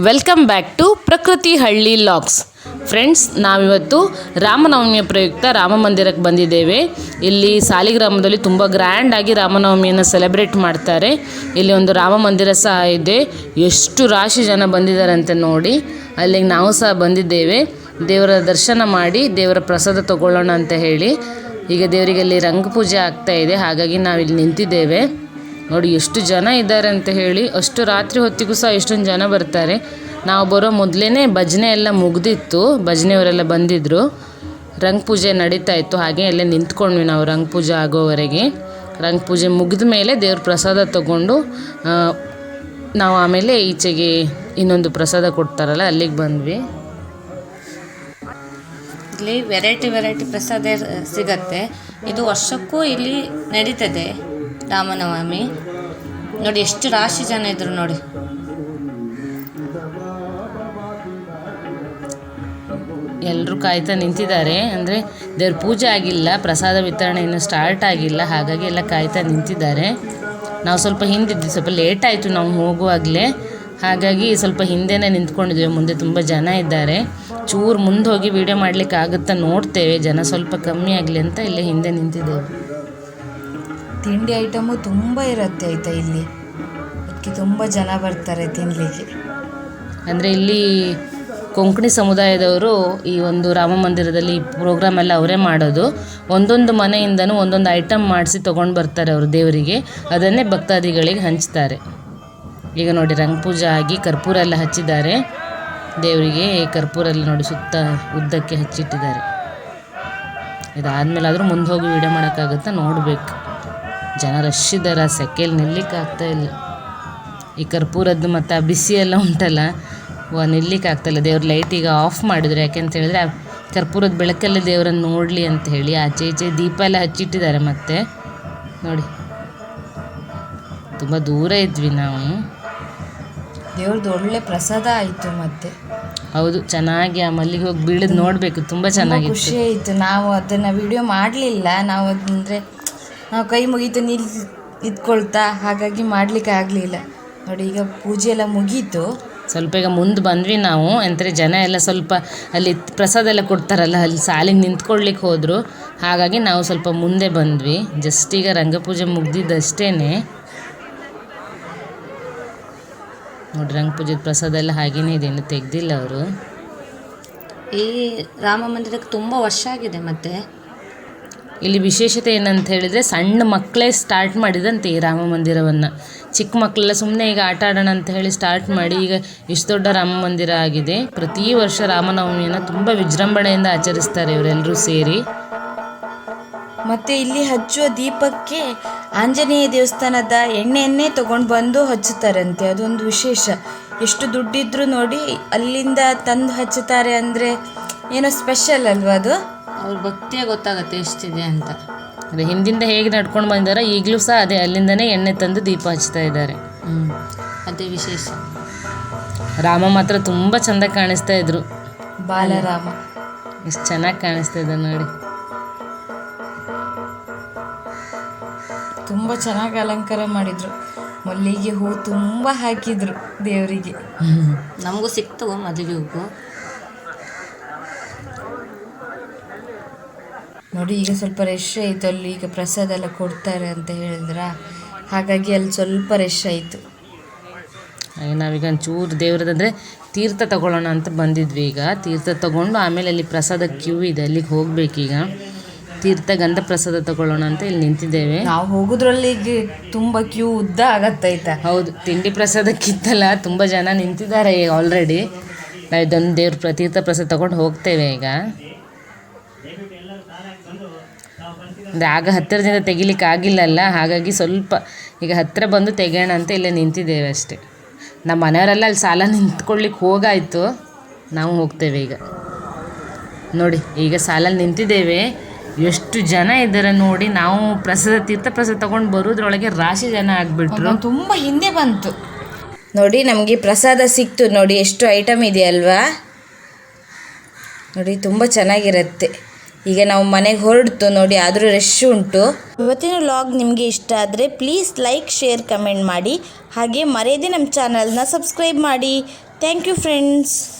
Welcome back to ಪ್ರಕೃತಿ ಹಳ್ಳಿ LOX friends ನಾವಿವತ್ತು ರಾಮನವಮಿಯ ಪ್ರಯುಕ್ತ ರಾಮ ಮಂದಿರಕ್ಕೆ ಬಂದಿದ್ದೇವೆ. ಇಲ್ಲಿ ಸಾಲಿಗ್ರಾಮದಲ್ಲಿ ತುಂಬ ಗ್ರ್ಯಾಂಡಾಗಿ ರಾಮನವಮಿಯನ್ನು ಸೆಲೆಬ್ರೇಟ್ ಮಾಡ್ತಾರೆ. ಇಲ್ಲಿ ಒಂದು ರಾಮ ಮಂದಿರ ಸಹ ಇದೆ. ಎಷ್ಟು ರಾಶಿ ಜನ ಬಂದಿದ್ದಾರೆ ಅಂತ ನೋಡಿ. ಅಲ್ಲಿಗೆ ನಾವು ಸಹ ಬಂದಿದ್ದೇವೆ. ದೇವರ ದರ್ಶನ ಮಾಡಿ, ದೇವರ ಪ್ರಸಾದ ತಗೊಳ್ಳೋಣ ಅಂತ ಹೇಳಿ. ಈಗ ದೇವರಿಗೆ ಅಲ್ಲಿ ರಂಗಪೂಜೆ ಆಗ್ತಾ ಇದೆ. ಹಾಗಾಗಿ ನಾವಿಲ್ಲಿ ನಿಂತಿದ್ದೇವೆ. ನೋಡಿ, ಎಷ್ಟು ಜನ ಇದ್ದಾರೆ ಅಂತ ಹೇಳಿ, ಅಷ್ಟು ರಾತ್ರಿ ಹೊತ್ತಿಗೂ ಸಹ ಎಷ್ಟೊಂದು ಜನ ಬರ್ತಾರೆ. ನಾವು ಬರೋ ಮೊದಲೇ ಭಜನೆ ಎಲ್ಲ ಮುಗ್ದಿತ್ತು, ಭಜನೆಯವರೆಲ್ಲ ಬಂದಿದ್ದರು ರಂಗ್ ಪೂಜೆ ನಡೀತಾ ಇತ್ತು, ಹಾಗೆ ಅಲ್ಲೇ ನಿಂತ್ಕೊಂಡ್ವಿ ನಾವು ರಂಗ್ ಪೂಜೆ ಆಗೋವರೆಗೆ. ರಂಗ್ ಪೂಜೆ ಮುಗಿದ ಮೇಲೆ ದೇವ್ರ ಪ್ರಸಾದ ತಗೊಂಡು ನಾವು ಆಮೇಲೆ ಈಚೆಗೆ ಇನ್ನೊಂದು ಪ್ರಸಾದ ಕೊಡ್ತಾರಲ್ಲ, ಅಲ್ಲಿಗೆ ಬಂದ್ವಿ. ಇಲ್ಲಿ ವೆರೈಟಿ ವೆರೈಟಿ ಪ್ರಸಾದ ಸಿಗತ್ತೆ. ಇದು ವರ್ಷಕ್ಕೂ ಇಲ್ಲಿ ನಡೀತದೆ. ರಾಮನವಮಿ. ನೋಡಿ, ಎಷ್ಟು ರಾಶಿ ಜನ ಇದ್ರು ನೋಡಿ. ಎಲ್ಲರೂ ಕಾಯ್ತಾ ನಿಂತಿದ್ದಾರೆ. ಅಂದರೆ, ದೇವ್ರ ಪೂಜೆ ಆಗಿಲ್ಲ, ಪ್ರಸಾದ ವಿತರಣೆ ಇನ್ನೂ ಸ್ಟಾರ್ಟ್ ಆಗಿಲ್ಲ, ಹಾಗಾಗಿ ಎಲ್ಲ ಕಾಯ್ತಾ ನಿಂತಿದ್ದಾರೆ. ನಾವು ಸ್ವಲ್ಪ ಹಿಂದಿದ್ವಿ, ಸ್ವಲ್ಪ ಲೇಟ್ ಆಯಿತು ನಾವು ಹೋಗುವಾಗಲೇ. ಹಾಗಾಗಿ ಸ್ವಲ್ಪ ಹಿಂದೆನೇ ನಿಂತ್ಕೊಂಡಿದ್ದೇವೆ ಮುಂದೆ ತುಂಬ ಜನ ಇದ್ದಾರೆ. ಚೂರು ಮುಂದೆ ಹೋಗಿ ವೀಡಿಯೋ ಮಾಡ್ಲಿಕ್ಕೆ ಆಗುತ್ತಾ ನೋಡ್ತೇವೆ, ಜನ ಸ್ವಲ್ಪ ಕಮ್ಮಿ ಆಗಲಿ ಅಂತ ಇಲ್ಲೇ ಹಿಂದೆ ನಿಂತಿದ್ದೇವೆ. ತಿಂಡಿ ಐಟಮು ತುಂಬ ಇರುತ್ತೆ ಆಯ್ತಾ ಇಲ್ಲಿ. ಅದಕ್ಕೆ ತುಂಬ ಜನ ಬರ್ತಾರೆ ತಿನ್ನಲಿಕ್ಕೆ ಅಂದರೆ ಇಲ್ಲಿ ಕೊಂಕಣಿ ಸಮುದಾಯದವರು ಈ ಒಂದು ರಾಮ ಮಂದಿರದಲ್ಲಿ ಪ್ರೋಗ್ರಾಮ್ ಎಲ್ಲ ಅವರೇ ಮಾಡೋದು. ಒಂದೊಂದು ಮನೆಯಿಂದನೂ ಒಂದೊಂದು ಐಟಮ್ ಮಾಡಿಸಿ ತೊಗೊಂಡು ಬರ್ತಾರೆ ಅವರು ದೇವರಿಗೆ. ಅದನ್ನೇ ಭಕ್ತಾದಿಗಳಿಗೆ ಹಂಚ್ತಾರೆ. ಈಗ ನೋಡಿ, ರಂಗಪೂಜಾ ಆಗಿ ಕರ್ಪೂರ ಎಲ್ಲ ಹಚ್ಚಿದ್ದಾರೆ. ದೇವರಿಗೆ ಕರ್ಪೂರ ಎಲ್ಲ ನೋಡಿ ಸುತ್ತ ಉದ್ದಕ್ಕೆ ಹಚ್ಚಿಟ್ಟಿದ್ದಾರೆ. ಇದಾದ್ಮೇಲೆ ಆದರೂ ಮುಂದೆ ಹೋಗಿ ವೀಡಿಯೋ ಮಾಡೋಕ್ಕಾಗುತ್ತಾ ನೋಡಬೇಕು. ಜನ ರಶ್ ಇದ್ದಾರೆ ಆ ಸೆಕೆಯಲ್ಲಿ ನಿಲ್ಲಿಕ್ಕೆ ಆಗ್ತಾ ಇಲ್ಲ. ಈ ಕರ್ಪೂರದ್ದು ಮತ್ತು ಆ ಬಿಸಿ ಎಲ್ಲ ಉಂಟಲ್ಲ ಆಗ್ತಾಯಿಲ್ಲ ದೇವ್ರ ಲೈಟ್ ಈಗ ಆಫ್ ಮಾಡಿದ್ರು. ಯಾಕೆಂತ ಹೇಳಿದ್ರೆ ಆ ಕರ್ಪೂರದ ಬೆಳಕಲ್ಲಿ ದೇವರನ್ನು ನೋಡಲಿ ಅಂತ ಹೇಳಿ ಆಚೆ ಈಚೆ ದೀಪ ಎಲ್ಲ ಹಚ್ಚಿಟ್ಟಿದ್ದಾರೆ ಮತ್ತೆ. ನೋಡಿ ತುಂಬ ದೂರ ಇದ್ವಿ ನಾವು. ದೇವ್ರದ್ದು ಒಳ್ಳೆ ಪ್ರಸಾದ ಆಯಿತು ಮತ್ತೆ. ಹೌದು ಚೆನ್ನಾಗಿ ಆ ಮಲ್ಲಿಗೆ ಹೋಗಿ ಬೀಳದ್ ನೋಡಬೇಕು. ತುಂಬ ಚೆನ್ನಾಗಿ ಚೆನ್ನಾಗಿತ್ತು. ಖುಷಿ ಆಯಿತು. ನಾವು ಅದನ್ನು ವಿಡಿಯೋ ಮಾಡಲಿಲ್ಲ. ನಾವು ಅಂದರೆ ಕೈ ಮುಗೀತು ನಿಲ್ ಇದ್ಕೊಳ್ತಾ ಹಾಗಾಗಿ ಮಾಡಲಿಕ್ಕೆ ಆಗಲಿಲ್ಲ. ನೋಡಿ ಈಗ ಪೂಜೆ ಎಲ್ಲ ಮುಗೀತು. ಸ್ವಲ್ಪ ಈಗ ಮುಂದೆ ಬಂದ್ವಿ ನಾವು. ಅಂದರೆ ಜನ ಎಲ್ಲ ಸ್ವಲ್ಪ ಅಲ್ಲಿ ಪ್ರಸಾದ ಎಲ್ಲ ಕೊಡ್ತಾರಲ್ಲ ಅಲ್ಲಿ ಸಾಲಿಗೆ ನಿಂತ್ಕೊಳ್ಲಿಕ್ಕೆ ಹೋದರು. ಹಾಗಾಗಿ ನಾವು ಸ್ವಲ್ಪ ಮುಂದೆ ಬಂದ್ವಿ. ಜಸ್ಟ್ ಈಗ ರಂಗಪೂಜೆ ಮುಗ್ದಿದ್ದಷ್ಟೇ ನೋಡಿ ರಂಗಪೂಜೆದ ಪ್ರಸಾದ ಎಲ್ಲ ಹಾಗೇನೇ ಇದೆ ಇನ್ನು ತೆಗ್ದಿಲ್ಲ ಅವರು. ಈ ರಾಮ ಮಂದಿರಕ್ಕೆ ತುಂಬ ವರ್ಷ ಆಗಿದೆ ಮತ್ತೆ. ಇಲ್ಲಿ ವಿಶೇಷತೆ ಏನಂತ ಹೇಳಿದರೆ ಸಣ್ಣ ಮಕ್ಕಳೇ ಸ್ಟಾರ್ಟ್ ಮಾಡಿದಂತೆ ಈ ರಾಮ ಮಂದಿರವನ್ನು. ಚಿಕ್ಕ ಮಕ್ಕಳೆಲ್ಲ ಸುಮ್ಮನೆ ಈಗ ಆಟ ಆಡೋಣ ಅಂತ ಹೇಳಿ ಸ್ಟಾರ್ಟ್ ಮಾಡಿ ಈಗ ಇಷ್ಟು ದೊಡ್ಡ ರಾಮ ಮಂದಿರ ಆಗಿದೆ. ಪ್ರತಿ ವರ್ಷ ರಾಮನವಮಿಯನ್ನು ತುಂಬ ವಿಜೃಂಭಣೆಯಿಂದ ಆಚರಿಸ್ತಾರೆ ಇವರೆಲ್ಲರೂ ಸೇರಿ. ಮತ್ತು ಇಲ್ಲಿ ಹಚ್ಚುವ ದೀಪಕ್ಕೆ ಆಂಜನೇಯ ದೇವಸ್ಥಾನದ ಎಣ್ಣೆಯನ್ನೇ ತಗೊಂಡು ಬಂದು ಹಚ್ಚುತ್ತಾರಂತೆ. ಅದೊಂದು ವಿಶೇಷ. ಎಷ್ಟು ದುಡ್ಡಿದ್ರು ನೋಡಿ ಅಲ್ಲಿಂದ ತಂದು ಹಚ್ಚುತ್ತಾರೆ ಅಂದರೆ ಏನೋ ಸ್ಪೆಷಲ್ ಅಲ್ವಾ ಅದು? ಅವ್ರ ಭಕ್ತಿಯೇ ಗೊತ್ತಾಗತ್ತೆ ಎಷ್ಟಿದೆ ಅಂತ. ಅದೇ ಹಿಂದಿಂದ ಹೇಗೆ ನಡ್ಕೊಂಡು ಬಂದಿದ್ದಾರೆ ಈಗಲೂ ಸಹ ಅದೇ ಅಲ್ಲಿಂದನೇ ಎಣ್ಣೆ ತಂದು ದೀಪ ಹಚ್ತಾ ಇದ್ದಾರೆ. ಹ್ಞೂ ಅದೇ ವಿಶೇಷ. ರಾಮ ಮಾತ್ರ ತುಂಬ ಚೆಂದ ಕಾಣಿಸ್ತಾ ಇದ್ರು. ಬಾಲರಾಮ. ಎಷ್ಟು ಚೆನ್ನಾಗಿ ಕಾಣಿಸ್ತಾ ಇದೆ ನೋಡಿ. ತುಂಬ ಚೆನ್ನಾಗಿ ಅಲಂಕಾರ ಮಾಡಿದ್ರು. ಮಲ್ಲಿಗೆ ಹೂ ತುಂಬ ಹಾಕಿದ್ರು ದೇವರಿಗೆ. ನಮಗೂ ಸಿಕ್ತು ಮದುವೆ ಹೂವು. ನೋಡಿ ಈಗ ಸ್ವಲ್ಪ ರಶ್ ಆಯಿತು ಅಲ್ಲಿ ಈಗ ಪ್ರಸಾದ ಎಲ್ಲ ಕೊಡ್ತಾರೆ ಅಂತ ಹೇಳಿದ್ರ? ಹಾಗಾಗಿ ಅಲ್ಲಿ ಸ್ವಲ್ಪ ರಶ್ ಆಯಿತು. ಹಾಗೆ ನಾವೀಗ ಒಂಚೂರು ದೇವ್ರದಂದರೆ ತೀರ್ಥ ತಗೊಳ್ಳೋಣ ಅಂತ ಬಂದಿದ್ವಿ ಈಗ. ತೀರ್ಥ ತಗೊಂಡು ಆಮೇಲೆ ಅಲ್ಲಿ ಪ್ರಸಾದ ಕ್ಯೂ ಇದೆ ಅಲ್ಲಿಗೆ ಹೋಗ್ಬೇಕೀಗ. ತೀರ್ಥ ಗಂಧ ಪ್ರಸಾದ ತಗೊಳ್ಳೋಣ ಅಂತ ಇಲ್ಲಿ ನಿಂತಿದ್ದೇವೆ. ನಾವು ಹೋಗುದ್ರಲ್ಲಿ ತುಂಬಾ ಕ್ಯೂ ಉದ್ದ ಆಗತ್ತೈತ ಹೌದು ತಿಂಡಿ ಪ್ರಸಾದಕ್ಕಿತ್ತಲ್ಲ ತುಂಬಾ ಜನ ನಿಂತಿದ್ದಾರೆ ಆಲ್ರೆಡಿ ನಾವು ಇದೊಂದು ದೇವ್ರ ತೀರ್ಥ ಪ್ರಸಾದ ತಗೊಂಡು ಹೋಗ್ತೇವೆ ಈಗ. ಅಂದರೆ ಆಗ ಹತ್ತಿರದಿಂದ ತೆಗಿಲಿಕ್ಕೆ ಆಗಿಲ್ಲಲ್ಲ ಹಾಗಾಗಿ ಸ್ವಲ್ಪ ಈಗ ಹತ್ತಿರ ಬಂದು ತೆಗೆಯೋಣ ಅಂತ ಇಲ್ಲೇ ನಿಂತಿದ್ದೇವೆ ಅಷ್ಟೇ. ನಮ್ಮ ಮನೆಯವರೆಲ್ಲ ಅಲ್ಲಿ ಸಾಲ ನಿಂತ್ಕೊಳ್ಳಿಕ್ಕೆ ಹೋಗಾಯಿತು. ನಾವು ಹೋಗ್ತೇವೆ ಈಗ. ನೋಡಿ ಈಗ ಸಾಲಲ್ಲಿ ನಿಂತಿದ್ದೇವೆ. ಎಷ್ಟು ಜನ ಇದ್ದಾರೆ ನೋಡಿ, ನಾವು ಪ್ರಸಾದ ತೀರ್ಥ ಪ್ರಸಾದ ತಗೊಂಡು ಬರೋದ್ರೊಳಗೆ ರಾಶಿ ಜನ ಆಗಿಬಿಟ್ರು. ತುಂಬ ಹಿಂದೆ ಬಂತು. ನೋಡಿ, ನಮಗೆ ಪ್ರಸಾದ ಸಿಕ್ತು. ನೋಡಿ, ಎಷ್ಟು ಐಟಮ್ ಇದೆ ಅಲ್ವಾ? ನೋಡಿ, ತುಂಬ ಚೆನ್ನಾಗಿರುತ್ತೆ. ಈಗ ನಾವು ಮನೆಗೆ ಹೊರಡ್ತು. ನೋಡಿ, ಆದರೂ ರಶ್ ಉಂಟು. ಇವತ್ತಿನ ವ್ಲಾಗ್ ನಿಮಗೆ ಇಷ್ಟ ಆದರೆ ಪ್ಲೀಸ್ ಲೈಕ್ ಶೇರ್ ಕಮೆಂಟ್ ಮಾಡಿ. ಹಾಗೆ ಮರೆಯದೆ ನಮ್ಮ ಚಾನಲ್ನ ಸಬ್ಸ್ಕ್ರೈಬ್ ಮಾಡಿ. Thank you friends